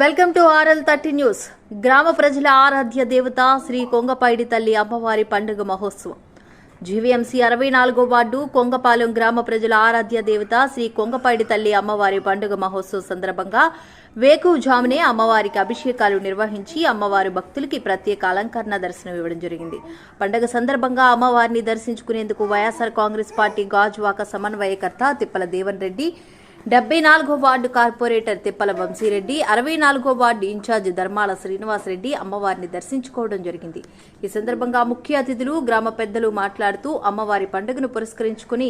Welcome to RL thirty news. గ్రామ ప్రజల ఆరాధ్య దేవత శ్రీ కొంగపైడి తల్లి అమ్మవారి పండుగ మహోత్సవం. జీవీఎంసీ అరవై నాలుగో వార్డు కొంగపాలెం గ్రామ ప్రజల ఆరాధ్య దేవత శ్రీ కొంగపైడి తల్లి అమ్మవారి పండుగ మహోత్సవం సందర్భంగా వేకువజామునే అమ్మవారికి అభిషేకాలు నిర్వహించి అమ్మవారి భక్తులకి ప్రత్యేక అలంకరణ దర్శనం ఇవ్వడం జరిగింది. పండుగ సందర్భంగా అమ్మవారిని దర్శించుకునేందుకు వైఎస్ఆర్ కాంగ్రెస్ పార్టీ గాజువాక సమన్వయకర్త తిప్పల దేవన్ రెడ్డి డెబ్బై నాలుగో వార్డు కార్పొరేటర్ తిప్పల వంశీరెడ్డి అరవై నాలుగో వార్డు ఇన్ఛార్జ్ ధర్మాల శ్రీనివాసరెడ్డి అమ్మవారిని దర్శించుకోవడం జరిగింది. ఈ సందర్భంగా ముఖ్య అతిథులు గ్రామ పెద్దలు మాట్లాడుతూ అమ్మవారి పండుగను పురస్కరించుకుని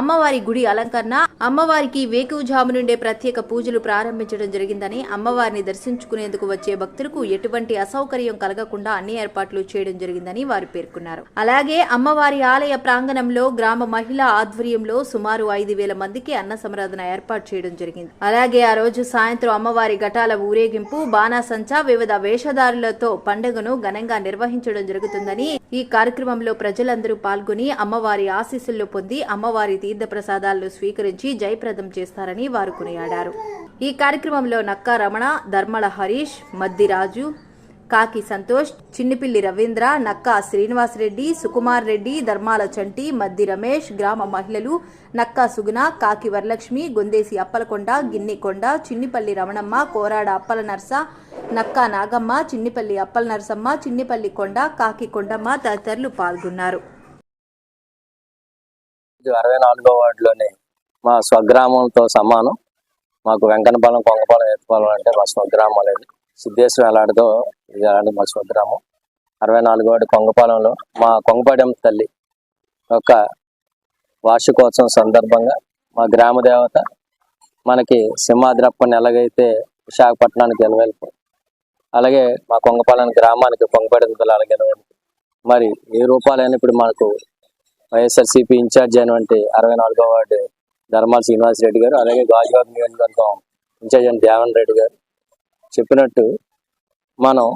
అమ్మవారి గుడి అలంకరణ అమ్మవారికి వేకువజాము నుండే ప్రత్యేక పూజలు ప్రారంభించడం జరిగిందని అమ్మవారిని దర్శించుకునేందుకు వచ్చే భక్తులకు ఎటువంటి అసౌకర్యం కలగకుండా అన్ని ఏర్పాట్లు చేయడం జరిగిందని వారు పేర్కొన్నారు. అలాగే అమ్మవారి ఆలయ ప్రాంగణంలో గ్రామ మహిళా ఆధ్వర్యంలో సుమారు ఐదు వేల మందికి అన్న సంరాధన ఏర్పాటు చేయడం జరిగింది. అలాగే ఆ రోజు సాయంత్రం అమ్మవారి ఘటాల ఊరేగింపు బాణాసంచా వివిధ వేషధారులతో పండుగను ఘనంగా నిర్వహించడం జరుగుతుందని ఈ కార్యక్రమంలో ప్రజలందరూ పాల్గొని అమ్మవారి ఆశీస్సులు పొంది అమ్మవారి తీర్థ ప్రసాదాలను స్వీకరించి జయప్రదం చేస్తారని వారు కొనియాడారు. ఈ కార్యక్రమంలో నక్కా రమణ ధర్మల హరీష్ మద్ది రాజు కాకి సంతోష్ చిన్నిపిల్లి రవీంద్ర నక్కా శ్రీనివాస్ రెడ్డి సుకుమార్ రెడ్డి ధర్మాల చంటి మద్ది రమేష్ గ్రామ మహిళలు నక్కా సుగుణ కాకి వరలక్ష్మి గొందేసి అప్పలకొండ గిన్నికొండ చిన్నిపల్లి రమణమ్మ కోరాడ అప్పల నర్స నక్కా నాగమ్మ చిన్నిపల్లి అప్పల నరసమ్మ చిన్నిపల్లి కొండ కాకి కొండమ్మ తదితరులు పాల్గొన్నారు. అరవై నాలుగో వార్డులోని మా స్వగ్రామంతో సమానం. మాకు వెంకనపాలెం కొంగపాలెం ఎత్తుపాలెం అంటే మా స్వగ్రామం అనేది. సిద్ధేశ్వరం ఎలాంటిదో ఇది అలాంటి మా స్వగ్రామం అరవై నాలుగో వార్డు కొంగపాలెంలో మా కొంగపాడెం తల్లి యొక్క వార్షికోత్సవం సందర్భంగా మా గ్రామ దేవత మనకి సింహాద్రప్పని ఎలాగైతే విశాఖపట్నానికి ఎలవెల్పు అలాగే మా కొంగపాలెం గ్రామానికి కొంగపాడెం తల్లి అలాగే మరి ఏ రూపాలైనా ఇప్పుడు మనకు వైఎస్ఆర్సీపీ ఇన్ఛార్జ్ అయినటువంటి అరవై నాలుగో వార్డు ధర్మాల శ్రీనివాసరెడ్డి గారు అలాగే గాజువాక నియోజకవర్గం ఇన్ఛార్జ్ అయిన దేవన్ రెడ్డి గారు చెప్పినట్టు మనం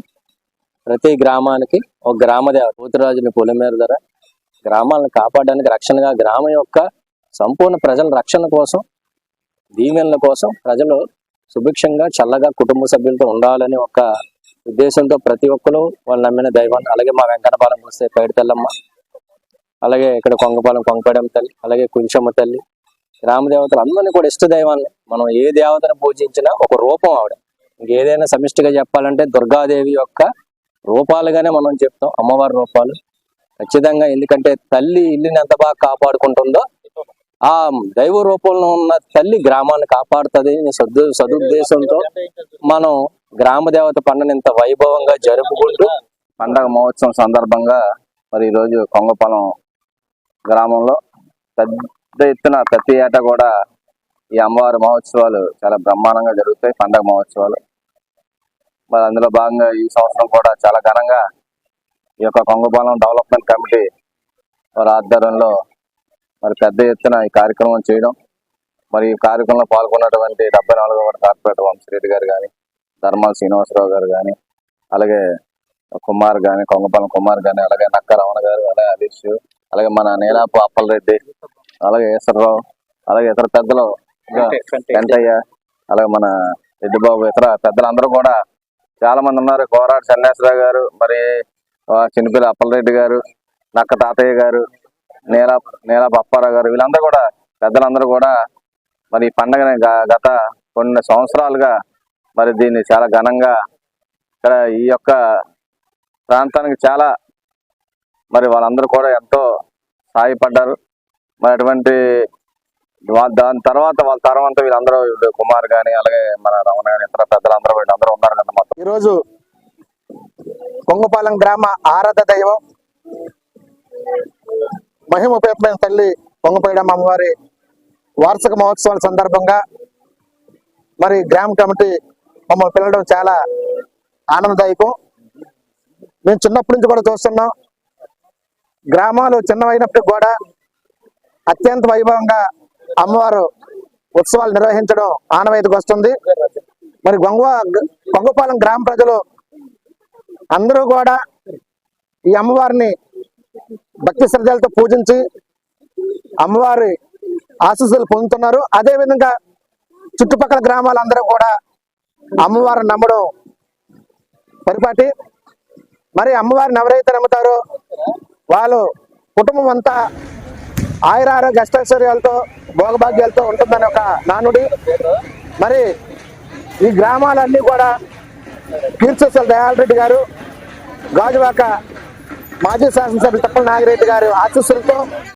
ప్రతి గ్రామానికి ఒక గ్రామదేవ పూతరాజుని పొలిమేర ధర గ్రామాలను కాపాడడానికి రక్షణగా గ్రామం యొక్క సంపూర్ణ ప్రజల రక్షణ కోసం దీవెనల కోసం ప్రజలు సుభిక్షంగా చల్లగా కుటుంబ సభ్యులతో ఉండాలని ఒక ఉద్దేశంతో ప్రతి ఒక్కరు వాళ్ళు నమ్మిన దైవాన్ని అలాగే మా వెంకటపాలెం వస్తే పైడితల్లమ్మ అలాగే ఇక్కడ కొంగపాలెం కొంగపడం తల్లి అలాగే కుంచమ్మ తల్లి గ్రామ దేవతలు అందరినీ కూడా ఇష్ట దైవాన్ని మనం ఏ దేవతను పూజించినా ఒక రూపం ఆవిడ. ఇంకేదైనా సమిష్టిగా చెప్పాలంటే దుర్గాదేవి యొక్క రూపాలుగానే మనం చెప్తాం అమ్మవారి రూపాలు. ఖచ్చితంగా ఎందుకంటే తల్లి ఇల్లుని ఎంత బాగా కాపాడుకుంటుందో ఆ దైవ రూపంలో ఉన్న తల్లి గ్రామాన్ని కాపాడుతుంది సదు సదుద్దేశంతో మనం గ్రామ దేవత పండుగ ఇంత వైభవంగా జరుపుకుంటూ పండగ మహోత్సవం సందర్భంగా మరి ఈరోజు కొంగపాలెం గ్రామంలో పెద్ద ఎత్తున ప్రతి ఏటా కూడా ఈ అమ్మవారి మహోత్సవాలు చాలా బ్రహ్మాండంగా జరుగుతాయి పండగ మహోత్సవాలు. మరి అందులో భాగంగా ఈ సంవత్సరం కూడా చాలా ఘనంగా ఈ యొక్క కొంగపాలెం డెవలప్మెంట్ కమిటీ వారి ఆధ్వర్యంలో మరి పెద్ద ఎత్తున ఈ కార్యక్రమం చేయడం మరి ఈ కార్యక్రమంలో పాల్గొన్నటువంటి డెబ్బై నాలుగో వార్డు కార్పొరేటర్ వంశరెడ్డి గారు కానీ ధర్మాల శ్రీనివాసరావు గారు కానీ అలాగే కుమార్ గాని కొంగపాలెం కుమార్ గాని అలాగే నక్క రమణ గారు అలాగే హరీష్ అలాగే మన నీలాపు అప్పలరెడ్డి అలాగే ఈశ్వరరావు అలాగే ఇతర పెద్దలు ఇంకా వెంకయ్య అలాగే మన రెడ్డిబాబు ఇతర పెద్దలందరూ కూడా చాలా మంది ఉన్నారు. కోరాడు సన్యాసరావు గారు మరి చిన్నపిల్ల అప్పలరెడ్డి గారు నక్క తాతయ్య గారు నీలా నేల పప్పారావు గారు వీళ్ళందరూ కూడా పెద్దలందరూ కూడా మరి ఈ పండగని గత కొన్ని సంవత్సరాలుగా మరి దీన్ని చాలా ఘనంగా ఇక్కడ ఈ యొక్క ప్రాంతానికి చాలా మరి వాళ్ళందరూ కూడా ఎంతో సహాయపడ్డారు మరి అటువంటి దాని తర్వాత వాళ్ళ తర్వాత వీళ్ళందరూ ఇప్పుడు కుమార్ గాని అలాగే మన రమణ కానీ ఇతర పెద్దలందరూ వీళ్ళందరూ ఉన్నారు. ఈరోజు కొంగపాలెం గ్రామ ఆరాధ దైవం మహిమపేతమైన తల్లి కొంగపేడమ్మ అమ్మవారి వార్షిక మహోత్సవాల సందర్భంగా మరి గ్రామ కమిటీ మమ్మల్ని పిలవడం చాలా ఆనందదాయకం. మేము చిన్నప్పటి నుంచి కూడా చూస్తున్నాం. గ్రామాలు చిన్నవైనప్పటికి కూడా అత్యంత వైభవంగా అమ్మవారు ఉత్సవాలు నిర్వహించడం ఆనవాయితీకి వస్తుంది. మరి గొంగవ గొంగపాలెం గ్రామ ప్రజలు అందరూ కూడా ఈ అమ్మవారిని భక్తి శ్రద్ధలతో పూజించి అమ్మవారి ఆశీస్సులు పొందుతున్నారు. అదే విధంగా చుట్టుపక్కల గ్రామాలందరూ కూడా అమ్మవారిని నమ్మడం పరిపాటి. మరి అమ్మవారిని ఎవరైతే నమ్ముతారో వాళ్ళు కుటుంబం అంతా ఆయుర ఆరోగ్య అష్టైశ్వర్యాలతో భోగభాగ్యాలతో ఉంటుందని ఒక నానుడి. మరి ఈ గ్రామాలన్నీ కూడా కీర్తిశల దయాలరెడ్డి గారు గాజువాక మాజీ శాసనసభ్యులు తప్పల నాగిరెడ్డి గారు ఆశీస్సులతో